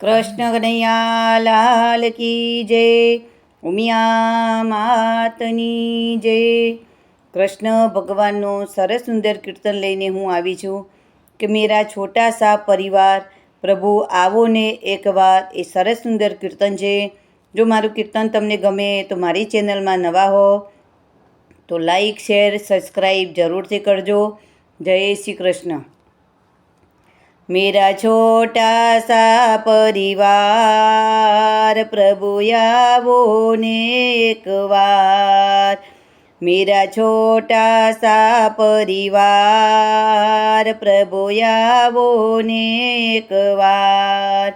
કૃષ્ણ કનૈયા લાલ કી જય, ઉમિયા માતની જય. કૃષ્ણ ભગવાનનું સરસ સુંદર કીર્તન લઈને હું આવી છું કે મેરા છોટા સા પરિવાર, પ્રભુ આવો ને એકવાર એ સરસ સુંદર કીર્તન છે. જો મારું કીર્તન તમને ગમે તો મારી ચેનલમાં નવા હો, તો લાઈક, શેર, સબસ્ક્રાઈબ જરૂરથી કરજો. જય શ્રી કૃષ્ણ. मेरा छोटा सा परिवार प्रभु आवो ने एक बार मेरा छोटा सा परिवार प्रभु आवो ने एक बार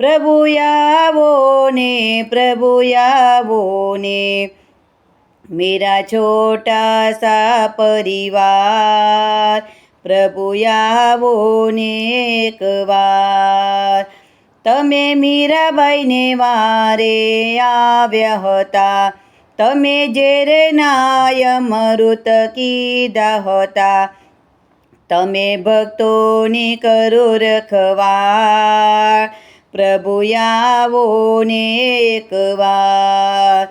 प्रभु आवो ने प्रभु आवो ने मेरा छोटा सा परिवार પ્રભુ આવો ને એકવાર તમે મીરાબાઈને વારે આવ્યા હતા તમે જેરે નાય મૃત કીધા હતા તમે ભક્તોની કરો રખવા પ્રભુ આવો ને એકવાર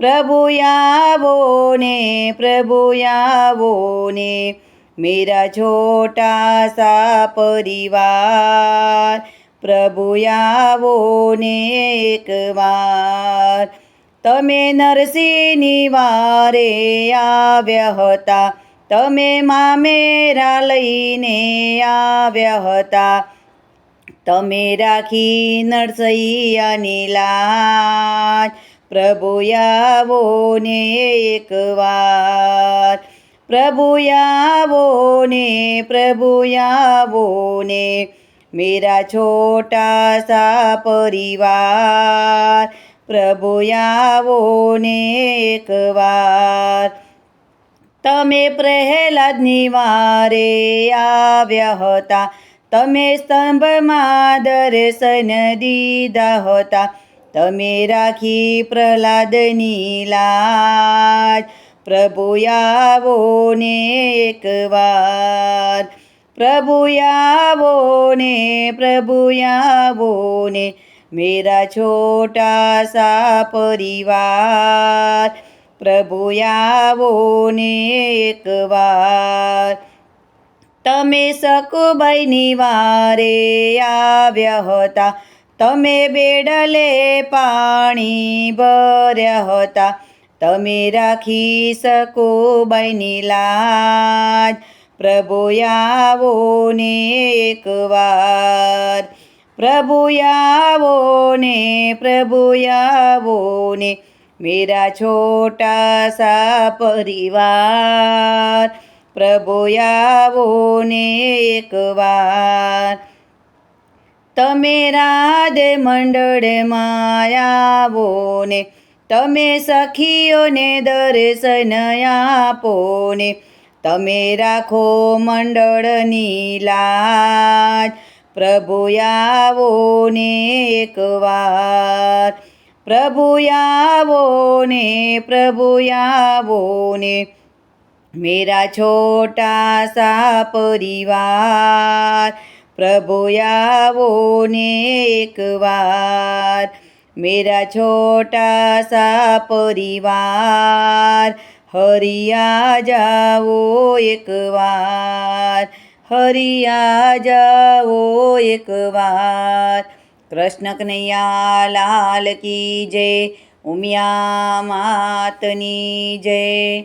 પ્રભુ આવો ને પ્રભુ આવો મેરા છોટા સા પરિવાર પ્રભુ આવો ને એકવાર તમે નરસિંહની વારે આવ્યા હતા તમે મા મેરા લઈને આવ્યા હતા તમે રાખી નરસૈયાની લાજ પ્રભુ આવો ને એકવાર પ્રભુ આવો ને, પ્રભુયાવો ને, મેરા છોટા સા પરિવાર. પ્રભુયાવો ને એકવાર તમે પ્રહલાદની વારે આવ્યા હતા. તમે સ્તંભમાં દર્શન દીધા હતા. તમે રાખી પ્રહલાદની લાજ. પ્રભુ આવો ને એકવાર. પ્રભુ આવો ને પ્રભુયાવો ને મેરા છોટા સા પરિવાર. પ્રભુયાવો ને એકવાર. તમે સકુબાઈની વારે આવ્યા હતા. તમે બેડલે પાણી ભર્યા હતા. તમે રાખી શકો બની લાજ પ્રભુ આવો ને એકવાર પ્રભુ આવો ને, પ્રભુ આવો ને, મેરા છોટા સા પરિવાર. પ્રભુ આવો ને એકવાર તમે રાધે મંડળ આવો ને તમે સખીઓને દર્શન આપો ને તમે રાખો મંડળની લાજ. પ્રભુ આવો ને એકવાર પ્રભુ આવો ને, પ્રભુ આવો ને. મેરા છોટા સા પરિવાર, પ્રભુ આવો ને એકવાર मेरा छोटा सा परिवार हरिया जाओ एक बार हरिया जाओ एक बार कृष्ण कन्हैया लाल की जय उमिया मातनी जय